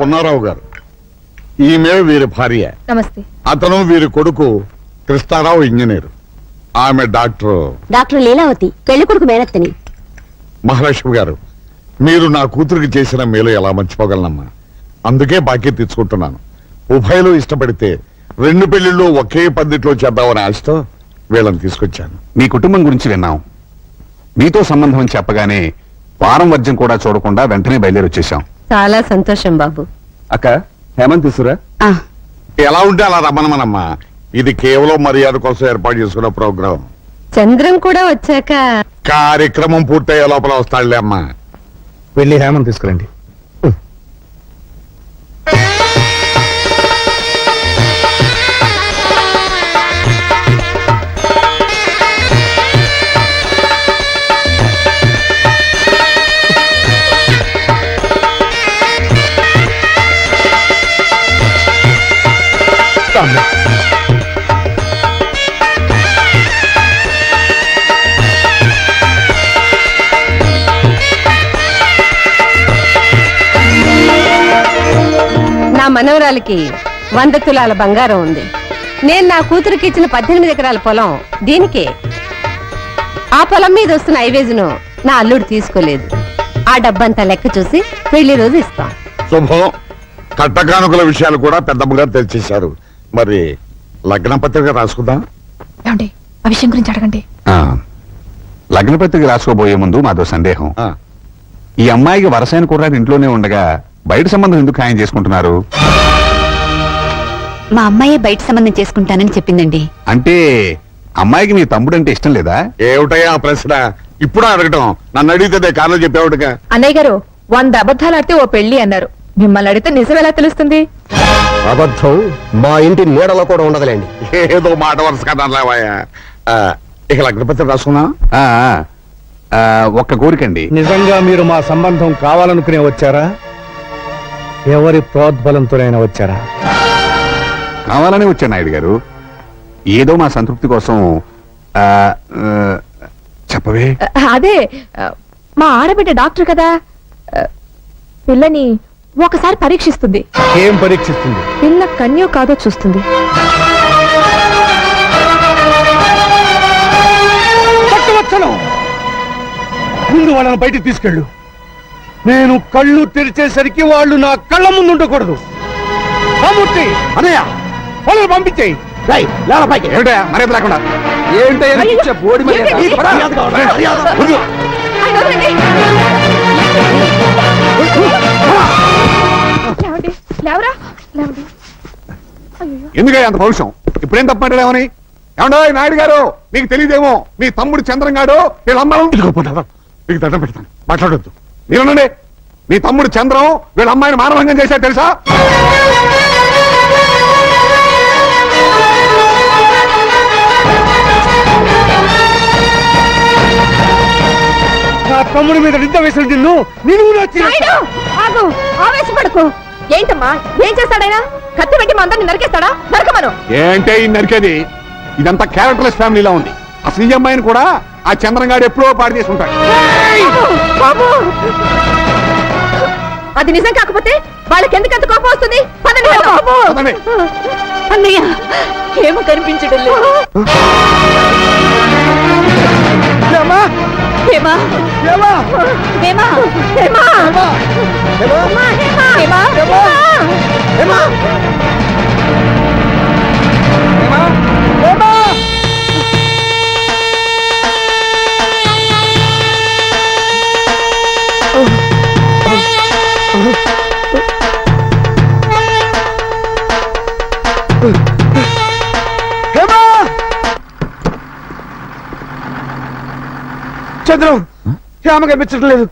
పున్నారావు గారు. ఈమె వీరి భార్య. నమస్తే. అతను వీరి కొడుకు కృష్ణారావు ఇంజనీర్. ఆమె డాక్టర్ డాక్టర్ లీలావతి పెళ్ళి కొడుకు మేనత్తని. మహాలక్ష్మి గారు మీరు నా కూతురికి చేసిన మేలు ఎలా మర్చిపోగలనమ్మా? అందుకే బాకీ తెచ్చుకుంటున్నాను ఉభయలు ఇష్టపడితే రెండు పెళ్ళిళ్ళు ఒకే పద్ధతిలో చేద్దామని ఆశతో వీళ్ళని తీసుకొచ్చాను. మీ కుటుంబం గురించి విన్నాం. మీతో సంబంధం అని చెప్పగానే వారం వర్జం కూడా చూడకుండా వెంటనే బయలుదేరి వచ్చేసాం చాలా సంతోషం బాబు. అక్క హేమంత్ తీసురా ఆ, ఎలా ఉంటే అలా రమ్మనమనమ్మా. ఇది కేవలం మర్యాద కోసం ఏర్పాటు చేసుకున్న ప్రోగ్రాం. చంద్రం కూడా వచ్చాక కార్యక్రమం పూర్తయ్యే లోపల వస్తాడులే అమ్మా. వెళ్ళి హేమం తీసుకురండి. మనవరాలికి వంద తులాల బంగారం ఉంది. నేను నా కూతురికి ఇచ్చిన పద్దెనిమిది ఎకరాల పొలం దీనికే. ఆ పొలం మీద వస్తున్న ఐవేజును నా అల్లుడు తీసుకోలేదు. ఆ డబ్బంతా లెక్క చూసి పెళ్ళి రోజు ఇస్తాం. శుభం. కట్టకానుకల విషయాలు కూడా పెద్దమ్మగా తెలిసేశారు. మరి లగ్న పత్రిక రాసుకుందాం? ఏమండి ఆ విషయం గురించి అడగండి. లగ్న పత్రిక రాసుకోబోయే ముందు మాదో సందేహం. ఆ, ఈ అమ్మాయికి వరసైన కుర్రాడు ఇంట్లోనే ఉండగా బయట సంబంధం ఎందుకు ఖాయం చేసుకుంటున్నారు? మా అమ్మాయి బయట సంబంధం చేసుకుంటానని చెప్పిందండి. అంటే అమ్మాయికి మీ తమ్ముడు అంటే ఇష్టం లేదా? ఏమిటయ్యా ఆ ప్రశ్న? ఇప్పుడు అడగటం? నన్ను అడిగితే కారణం చెప్పేవాడుగా. అన్నయ్య గారు వంద అబద్ధాలు ఆడితే ఓ పెళ్ళి అన్నారు. మిమ్మల్ని అడిగితే నిజం ఎలా తెలుస్తుంది? అబద్ధం మా ఇంటి నీడలో కూడా ఉండదులేండి. ఏదో మాట వరుస కదలేవాయా ఇక లగ్న పత్రిక రాసుకుందాం ఆ, ఆ, ఒక్క కోరికండి. నిజంగా మీరు మా సంబంధం కావాలనుకునే వచ్చారా? ఎవరి ప్రోద్బలంతోనైనా వచ్చారా? కావాలని వచ్చాను నాయుడు గారు. ఏదో మా సంతృప్తి కోసం ఆ, ఆ, చెప్పవే? అదే మా ఆడబిడ్డ డాక్టర్ కదా. పిల్లని ఒకసారి పరీక్షిస్తుంది. ఏం పరీక్షిస్తుంది? పిల్ల కన్యో కాదో చూస్తుంది. ముందు వాళ్ళని బయటికి తీసుకెళ్ళు. నేను కళ్ళు తెరిచేసరికి వాళ్ళు నా కళ్ళ ముందు ఉండకూడదు. రామూర్తి అనయ్య వాళ్ళని పంపించేయి. ఏమిటా మర్యాద లేకుండా. వద్దు. ఆయన వదలండి. లేవండి లేవరా లేవండి. అయ్యో ఎందుకే అంత పౌరుషం? ఇప్పుడేం తప్పంటాడేమని ఏమండో నాయుడు గారు? మీకు తెలియదేమో మీ తమ్ముడు ఇదిగో పోతావా? మీకు దండం పెడతాను. మాట్లాడొద్దు. మీరునండి. మీ తమ్ముడు చంద్రం వీళ్ళ అమ్మాయిని మానభంగం చేశాడు తెలుసా? నా తమ్ముడి మీద నిద్ర వేసిన నిన్ను నేను వచ్చి నాయుడు ఆగు ఆవేశపడకు. ఏంటమ్మా ఏం చేస్తాడైనా కత్తి పెట్టి మా అందరిని నరికేస్తాడా? నరకమను. ఏంటే ఈ నరికేది? ఇదంతా క్యారెక్టర్లెస్ ఫ్యామిలీలా ఉంది. అసలు ఈ అమ్మాయిని కూడా ఆ చంద్రంగాడు ఎప్పుడో పాడు చేసుకుంటాడు. బాబు అది నిజం కాకపోతే వాళ్ళకి ఎందుకు అంత కోపం వస్తుంది. అన్నయ్య ఏమో కనిపించడం లేదు హేమా హేమా హేమా హేమా హేమా హేమా హేమా చంద్రం క్షేమ కనిపించడం లేదు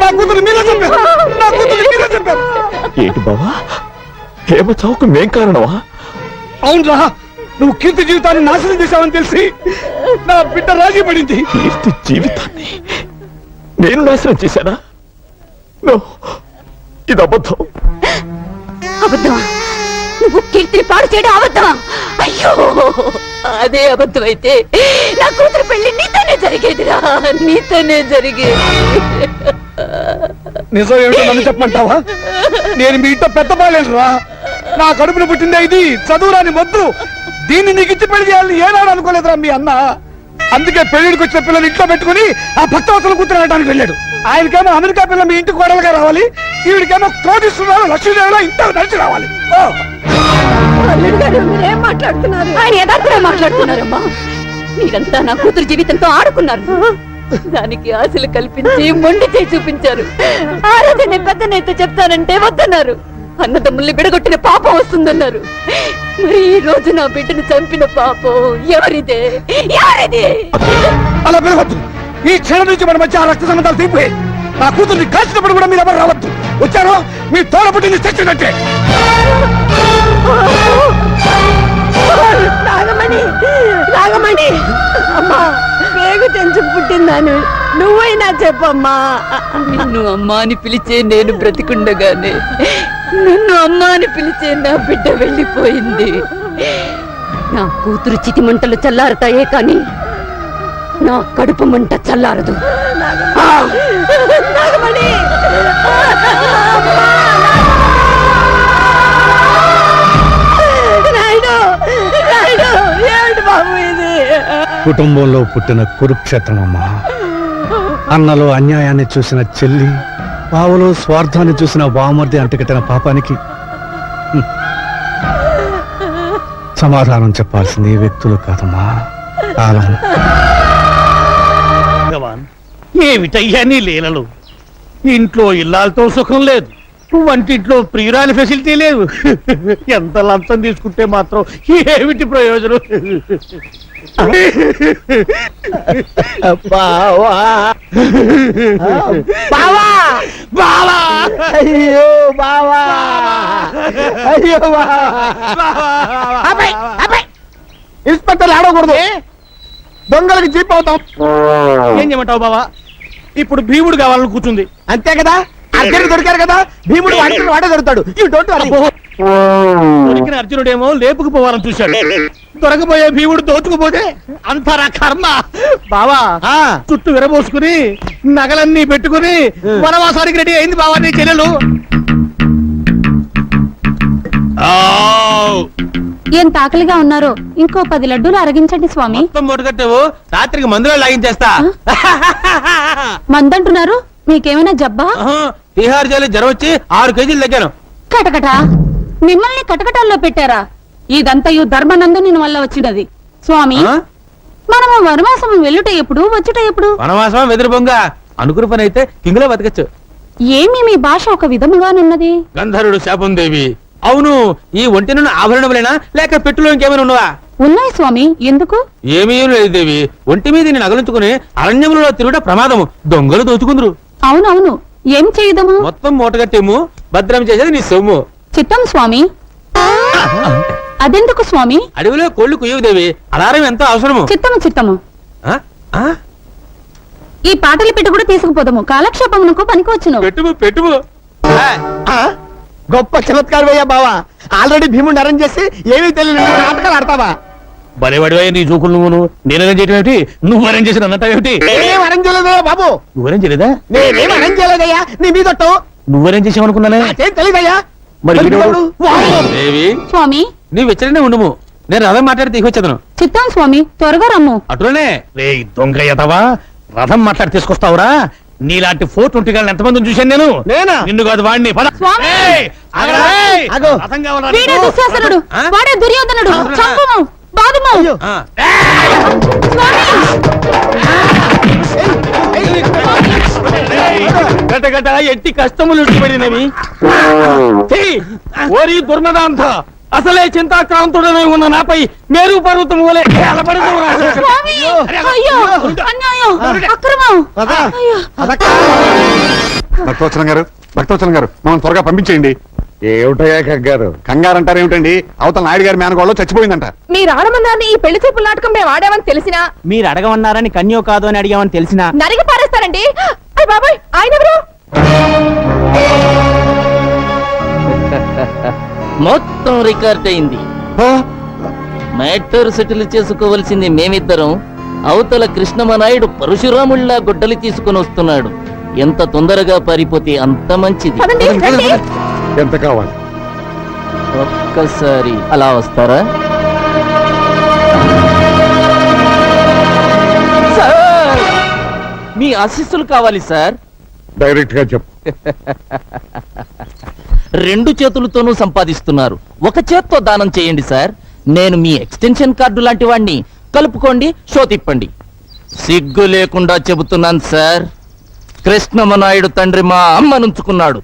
నా కూతురు మీరే చెప్పారు నా కూతురు మీరే చెప్పారు ఏంటి బావా? హేమ చావుకు మేం కారణమా? అవునరా నువ్వు కీర్తి జీవితాన్ని నాశనం చేశావని తెలిసి నా బిడ్డ రాజీ పడింది. కీర్తి జీవితాన్ని నేను నాశనం చేశానా? నో, ఇది అబద్ధం. అబద్ధమా? నువ్వు కీర్తిని పాడు చేయడం అబద్ధమా? అయ్యో అదే అబద్ధం అయితే నా కూతురు పెళ్ళి నీతోనే జరిగేదిరా నీతోనే జరిగేది. నిజం ఏమిటో నన్ను చెప్పమంటావా? నేను మీ ఇంట్లో పెద్ద బాలేనురా. నా కడుపున పుట్టిందే ఇది. చదువురాని మొద్దు. దీన్ని నీకు ఇచ్చి పెళ్ళి చేయాలని ఏనాడు అనుకోలేదురా మీ అన్న. అందుకే పెళ్ళిడికి వచ్చిన పిల్లలు ఇంట్లో పెట్టుకుని ఆ భక్తవసలు కూతురు అనడానికి వెళ్ళాడు. ఆయనకేమో అమెరికా పిల్ల మీ ఇంటికి కోడలుగా రావాలి. ఈవిడికేమో కోటిస్తున్నారు లక్ష్మీదేవిలో ఇంట్లో నడిచి రావాలి. ఓ! అల్లుడు గారు మీరేం మాట్లాడుతున్నారు? ఆయన యథార్థమే మాట్లాడుతున్నారమ్మా. మీరంతా నా కూతురు జీవితంతో ఆడుకున్నారు. దానికి ఆశలు కల్పించి మొండి చేయి చూపించారు ఆ రోజు నేను పెద్ద నేత చెప్తానంటే వద్దన్నారు అన్నదమ్ముల్ని బిడగొట్టిన పాపం వస్తుందన్నారు మరి ఈ రోజు నా బిడ్డను చంపిన పాపం ఎవరిదే ఎవరిది అలా పిలవద్దు ఈ క్షణం నుంచి మన మధ్య ఆ రక్త సంబంధాలు తీపోయి నా కూతుర్ని కాల్చినప్పుడు కూడా మీరు ఎవరు రావద్దు వచ్చారో మీ తోడ పుట్టింది నాగమణి నాగమణి అమ్మా పేగు తెంచి పుట్టిందాను నువ్వైనా చెప్పమ్మా. నిన్ను అమ్మా అని పిలిచే నేను బ్రతికుండగానే నన్ను అమ్మా అని పిలిచే నా బిడ్డ వెళ్ళిపోయింది. నా కూతురు చితి మంటలు చల్లారుతాయే కానీ నా కడుపు మంట చల్లారదు! నాగమణి కుటుంబంలో పుట్టిన కురుక్షేత్రం అమ్మా అన్నలో అన్యాయాన్ని చూసిన చెల్లి బావలో స్వార్థాన్ని చూసిన వామర్ది అంటగట్టిన పాపానికి సమాధానం చెప్పాల్సింది వ్యక్తులు కాదమ్మా. కాలం భగవాన్ ఏమిటయ్యా నీ లీలలు? ఇంట్లో ఇల్లాలతో సుఖం లేదు. వంటింట్లో ప్రియురాలి ఫెసిలిటీ లేదు. ఎంత లంచం తీసుకుంటే మాత్రం ఏమిటి ప్రయోజనం? బావా. బావా. అయ్యో బావా. అయ్యో ఇన్స్పెక్టర్ ఆడకూడదు. దొంగలకి జీప్ అవుతాం. ఏం చేయమంటావు బావా? ఇప్పుడు భీముడు కావాలని కూర్చుంది. అంతే కదా? అర్జునుడు దొరికారు కదా? భీముడు వాడికి వాడే దొరుకుతాడు. యూ డోంట్ వరీ దొరికిన అర్జునుడేమో లేపుకుపోవాలని చూశాడు. దొరకపోయే భీముడు దోచుకుపోతే అంతరా కర్మ. బావా చుట్టూ విరబోసుకుని నగలన్నీ పెట్టుకుని వనవాసానికి రెడీ అయింది బావా నీ చెల్లెలు. ఎంత ఆకలిగా ఉన్నారో. ఇంకో పది లడ్డూలు అరగించండి స్వామి. రాత్రికి మందులో లాగించేస్తా. మందంటున్నారు? మీకేమైనా జబ్బా? బీహార్ జైలు జ్వరం వచ్చి ఆరు కేజీలు తగ్గాను. కటకట? మిమ్మల్ని కటకటాల్లో పెట్టారా? ఇదంతయు ధర్మనందుని వల్ల వచ్చినది. స్వామి? మనము వనవాసము వెళ్ళుట ఎప్పుడు వచ్చుట ఎప్పుడు? వనవాసం వెదురు బొంగ? అనుకున్న పని అయితే కింగులో బతకచ్చు. ఏమి మీ భాష ఒక విధముగానున్నది గంధర్వుడు శాపం దేవి. అవును ఈ ఒంటినున్న ఆభరణములేనా లేక పెట్టులో ఇంకేమైనా ఉన్నవా? ఉన్నాయి స్వామి ఎందుకు? ఏమీ లేదు దేవి. ఒంటి మీద నేను నగలుంచుకుని అరణ్యములలో తిరుగుట ప్రమాదము. దొంగలు దోచుకుందరు. అవునవును ఏం చేయుదము? మొత్తం మూటగట్టేము? భద్రం చేసేది నీ సొమ్ము. చిత్తం స్వామి. అదెందుకు స్వామి? అడవిలో కోళ్ళు కుయ్యవు దేవి అలారం ఎంతో అవసరము? చిత్తము చిత్తము. ఆ? ఆ? ఈ పాటల పెట్టు కూడా తీసుకుపోదాము. కాలక్షేపమునకు పనికొచ్చును. పెట్టుము పెట్టుము. ఆ, గొప్ప చమత్కారం అయ్యా బావా. ఆల్రెడీ భీముడిని అరేంజ్ చేసి ఏమీ తెలియదు నాటకాలు ఆడతావా? భలేవాడివయ్యా నీ చూకులు నువ్వు నేను అరేంజ్ చేయడం ఏమిటి నువ్వు అరేంజ్ చేసిన అన్నట్టు ఏమిటి నేనేం అరేంజ్ చేయలేదయ్యా బాబు. నువ్వు అరేంజ్ చేయలేదా? నేనేం అరేంజ్ చేయలేదయ్యా. నీ మీద నువ్వు అరేంజ్ చేసావనుకున్నానే? నాకేం తెలియదయ్యా మరి వీడెవడు? వాడు. దేవి. స్వామి. నీవు ఇచ్చడనే ఉండుము. నేను రథం మాట్లాడి తీసుకొచ్చాను చిత్తం స్వామి త్వరగా రమ్ము. అటులోనే. రే దొంగ యతవా రథం మాట్లాడి తీసుకొస్తావురా. నీలాంటి ఫోర్ ట్వంటీ గాళ్ళని ఎంతమందిని చూశాను నేను? నేనా? నిన్ను కాదు వాడిని పద. స్వామి! ఏయ్, ఆగరా, ఏయ్, ఆగు. రథం కావాలా వీడే నీకు? దుశ్శాసనుడు. ఆ? వాడే దుర్యోధనుడు? చంపుము. బాదుము ఆ. గట గట ఎట్టి కష్టములు పడినవి ఓరి దుర్మదాంత అసలే చింతాక్రాంతుడనే ఉన్న నాపై మేరు పర్వతం వలె భక్తవచనం గారు భక్తవచనం గారు మనం త్వరగా పంపించేయండి. ఏమిటయ్యా కంగారు కంగారు అంటారు ఏమిటండి? అవతల నాయుడు గారి మేనగోళ్ళు చచ్చిపోయిందంట. మీరు ఆడమన్నారని ఈ పెళ్ళి చూపుల నాటకం మేము ఆడామని తెలిసినా? మీరు అడగమన్నారని కన్యో కాదు అని అడిగామని తెలిసిన? నరిగి పారేస్తారండి. అయ్య బాబాయ్ ఆయన ఎవరు? మొత్తం రికార్డ్ అయింది. మ్యాటర్ సెటిల్ చేసుకోవలసింది మేమిద్దరం. అవతల కృష్ణమనాయుడు పరశురాముళ్ళా గుడ్డలి తీసుకుని వస్తున్నాడు. ఎంత తొందరగా పారిపోతే అంత మంచిది. ఎంత కావాలి? ఒక్కసారి అలా వస్తారా? సార్! మీ ఆశీస్సులు కావాలి సార్. డైరెక్ట్గా చెప్పు. రెండు చేతులతోనూ సంపాదిస్తున్నారు. ఒక చేత్తో దానం చేయండి సార్. నేను మీ ఎక్స్టెన్షన్ కార్డు లాంటి వాణ్ణి. కలుపుకోండి షో తిప్పండి. సిగ్గు లేకుండా చెబుతున్నాను సార్. కృష్ణమనాయుడు తండ్రి మా అమ్మనుంచుకున్నాడు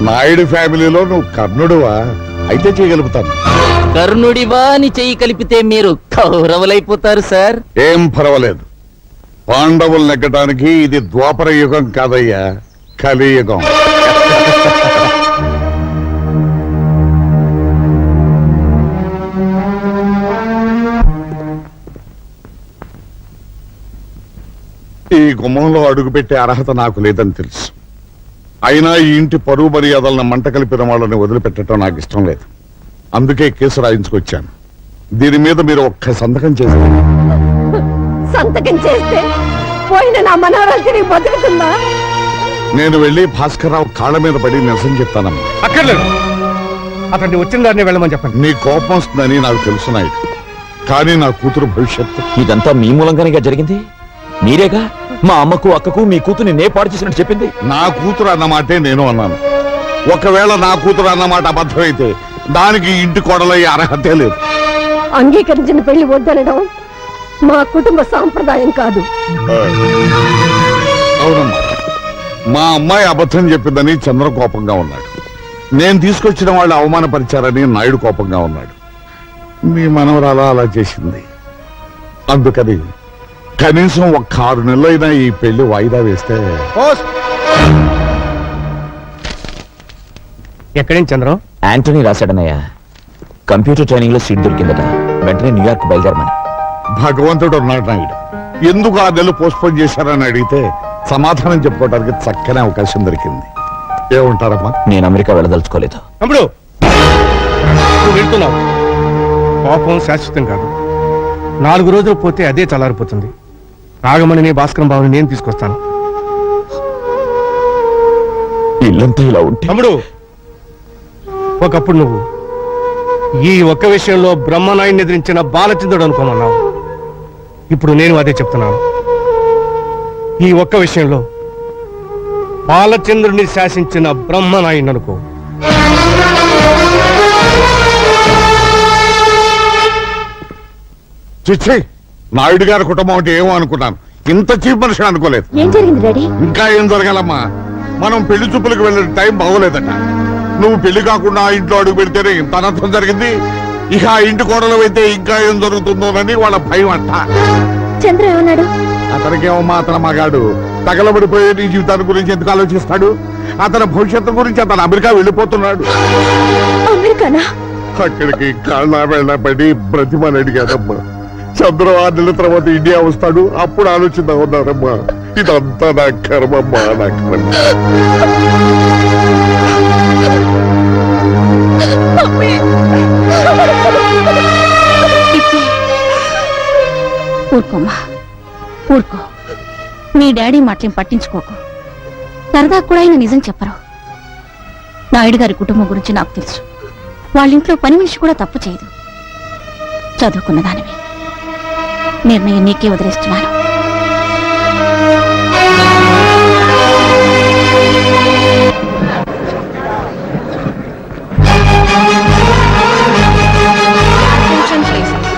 నాయుడు ఫ్యామిలీలో నువ్వు కర్ణుడువా? అయితే చేయగలుగుతాను. కర్ణుడివా అని చెయ్యి కలిపితే మీరు కౌరవులైపోతారు సార్. ఏం పర్వాలేదు. పాండవులు నెగ్గటానికి ఇది ద్వాపర యుగం కాదయ్యా కలియుగం. ఈ గుమ్మంలో అడుగుపెట్టే అర్హత నాకు లేదని తెలుసు. అయినా ఈ ఇంటి పరువు మర్యాదలను మంట కలిపిన వాళ్ళని వదిలిపెట్టడం నాకు ఇష్టం లేదు. అందుకే కేసు రాయించుకొచ్చాను. దీని మీద మీరు ఒక్క సంతకం చేస్తారు సంతకం చేస్తే పోయిన నా మనవరాలు తిరిగి బతుకుతుందా? నేను వెళ్ళి భాస్కర్రావు కాళ్ళ మీద పడి నిరసన చెప్తానమ్మా. అక్కర్లేదు. అతన్ని వచ్చిన దాన్ని వెళ్ళమని చెప్పండి. నీ కోపం వస్తుందని నాకు తెలుసు నాయుడు కానీ నా కూతురు భవిష్యత్తు ఇదంతా మీ మూలంగానేగా జరిగింది? మీరేగా? మా అమ్మకు అక్కకు మీ కూతుని నే పాడు చేసినట్టు చెప్పింది? నా కూతురు అన్నమాటే నేను అన్నాను. ఒకవేళ నా కూతురు అన్నమాట అబద్ధమైతే దానికి ఇంటి కోడలయ్యే అర్హతే లేదు. అంగీకరించిన పెళ్ళి వద్దనడం మా కుటుంబ సాంప్రదాయం కాదు. అవునమ్మా. మా అమ్మాయి అబద్ధం చెప్పిందని చంద్ర కోపంగా ఉన్నాడు. నేను తీసుకొచ్చిన వాళ్ళు అవమానపరిచారని నాయుడు కోపంగా ఉన్నాడు. మీ మనవరాలు అలా చేసింది. అందుకని కనీసం ఒక్క ఆరు నెలలైనా ఈ పెళ్ళి వాయిదా వేస్తే. ఎక్కడేం చంద్రం? యాంటనీ రాశాడనయ్య కంప్యూటర్ ట్రైనింగ్లో సీట్ దొరికిందట. వెంటనే న్యూయార్క్ బయలుదేరమని. భగవంతుడు ఉన్నాడు నాయుడు. ఎందుకు ఆ నెల పోస్ట్పోన్ చేశారని అడిగితే సమాధానం చెప్పుకోవడానికి చక్కని అవకాశం దొరికింది. ఏమంటారమ్మా? నేను అమెరికా వెళ్ళదలుచుకోలేదు. తమ్ముడు! నువ్వు వెళ్తున్నావు. కోపం శాశ్వతం కాదు. నాలుగు రోజులు పోతే అదే చల్లారిపోతుంది. రాగమణిని భాస్కరం బాబుని నేను తీసుకొస్తాను. ఇల్లంతా ఇలా ఉంటే తమ్ముడు ఒకప్పుడు నువ్వు ఈ ఒక్క విషయంలో బ్రహ్మనాయుడిని ఎదిరించిన బాలచంద్రుడు అనుకోమన్నావు. ఇప్పుడు నేను అదే చెప్తున్నాను. ఈ ఒక్క విషయంలో బాలచంద్రుడిని శాసించిన బ్రహ్మనాయుడిని అనుకో. చిచ్చి నాయుడు గారి కుటుంబం అంటే ఏమో అనుకున్నాను. ఇంత చీప్ మనిషి అనుకోలేదు. ఏం జరిగింది డాడీ? ఇంకా ఏం జరగాలమ్మా? మనం పెళ్ళి చూపులకు వెళ్ళే టైం బాగోలేదట. నువ్వు పెళ్ళి కాకుండా ఇంట్లో అడుగు పెడితేనే ఇంత అనర్థం జరిగింది. ఇక ఆ ఇంటి కోడలు అయితే ఇంకా ఏం జరుగుతుందోనని వాళ్ళ భయం అంట. చంద్ర ఏమన్నాడు? అతనికేమమ్మా అతను మగాడు. తగలబడిపోయే నీ జీవితాన్ని గురించి ఎందుకు ఆలోచిస్తాడు? అతని భవిష్యత్తు గురించి అతను అమెరికా వెళ్ళిపోతున్నాడు. అమెరికానా? అక్కడికి కాళ్ళ వెళ్ళబడి బ్రతిమని అడిగాడమ్మా. చంద్రం ఆరు నెలల తర్వాత ఇండియా వస్తాడు? అప్పుడు ఆలోచిద్దాం ఉన్నారమ్మా ఇదంతా నా కర్మమ్మా నా కర్మ. ఊరుకోమ్మా ఊరుకో మీ డాడీ మాటలేం పట్టించుకోకు. సరదా కూడా ఆయన నిజం చెప్పరు. నాయుడు గారి కుటుంబం గురించి నాకు తెలుసు. వాళ్ళ ఇంట్లో పని మనిషి కూడా తప్పు చేయదు. చదువుకున్న దానివి. నిర్ణయం నీకే వదిలేస్తున్నాను.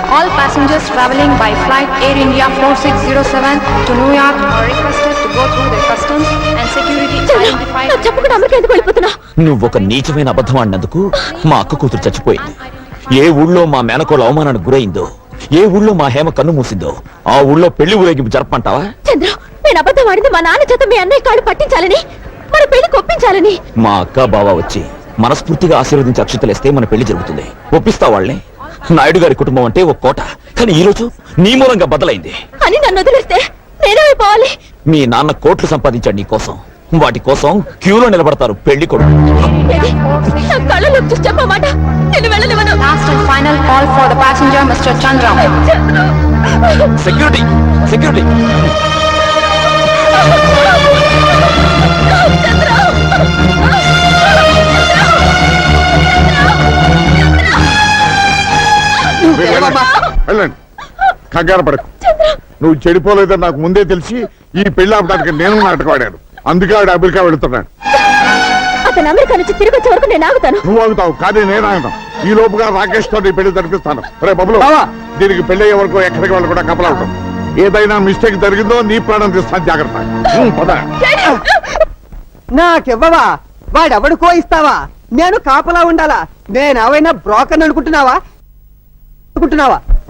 All passengers traveling by flight Air India 4607 to New York are requested to go through their customs and security identified. నాకు చెప్పకుండా అమెరికా ఎందుకు వెళ్ళిపోతున్నా నువ్వు ఒక నీచమైన అబద్ధం ఆడినందుకు మా అక్క కూతురు చచ్చిపోయింది ఏ ఊళ్ళో మా మేనకోళ్ళ అవమానానికి గురైందో ఏ ఊళ్ళో మా హేమ కన్ను మూసిందో? ఆ ఊళ్ళో పెళ్ళి ఊరేగింపు జరపంటావా చంద్ర నేను అబద్ధం ఆడింది మా నాన్న చేత మీ అన్నయ్య కాళ్ళు పట్టించాలని మన పెళ్ళి కొప్పించాలని మా అక్క బావ వచ్చి మనస్ఫూర్తిగా ఆశీర్వదించి అక్షతలేస్తే మన పెళ్ళి జరుగుతుంది. ఒప్పిస్తా వాళ్ళని? నాయుడు గారి కుటుంబం అంటే ఒక కోట. కానీ ఈ రోజు నీ మూలంగా బదలైంది. అని నన్ను వదిలేస్తే నేనేమైపోవాలి? మీ నాన్న కోట్లు సంపాదించాడు నీ కోసం. వాటి కోసం క్యూలో నిలబడతారు పెళ్ళి కొడుకు. Security security. వెళ్ళండి. కంగారు పడకు. నువ్వు చెడిపోలేదని నాకు ముందే తెలిసి ఈ పెళ్ళి ఆపడానికి నేను నాటకవాడాను. అందుకే ఆవిడ అమెరికా వెళుతున్నాడు. అతను అమెరికా నుంచి తిరిగి వచ్చే వరకు నేను ఆగుతాను. నువ్వు ఆగుతావు కానీ నేను ఆగుతాం ఈ లోపుగా రాకేష్తో నీ పెళ్ళి జరిపిస్తాను. రే బబులు బావా. దీనికి పెళ్ళి అయ్యే వరకు ఎక్కడికి వాళ్ళు కూడా కప్పలవుతాం ఏదైనా మిస్టేక్ జరిగిందో నీ ప్రాణం తీస్తాను జాగ్రత్త. నాకివ్వవా? వాడెవడికో ఇస్తావా? నేను కాపలా ఉండాలా? నేనేమైనా బ్రోకర్ అనుకుంటున్నావా? అనుకుంటున్నావా?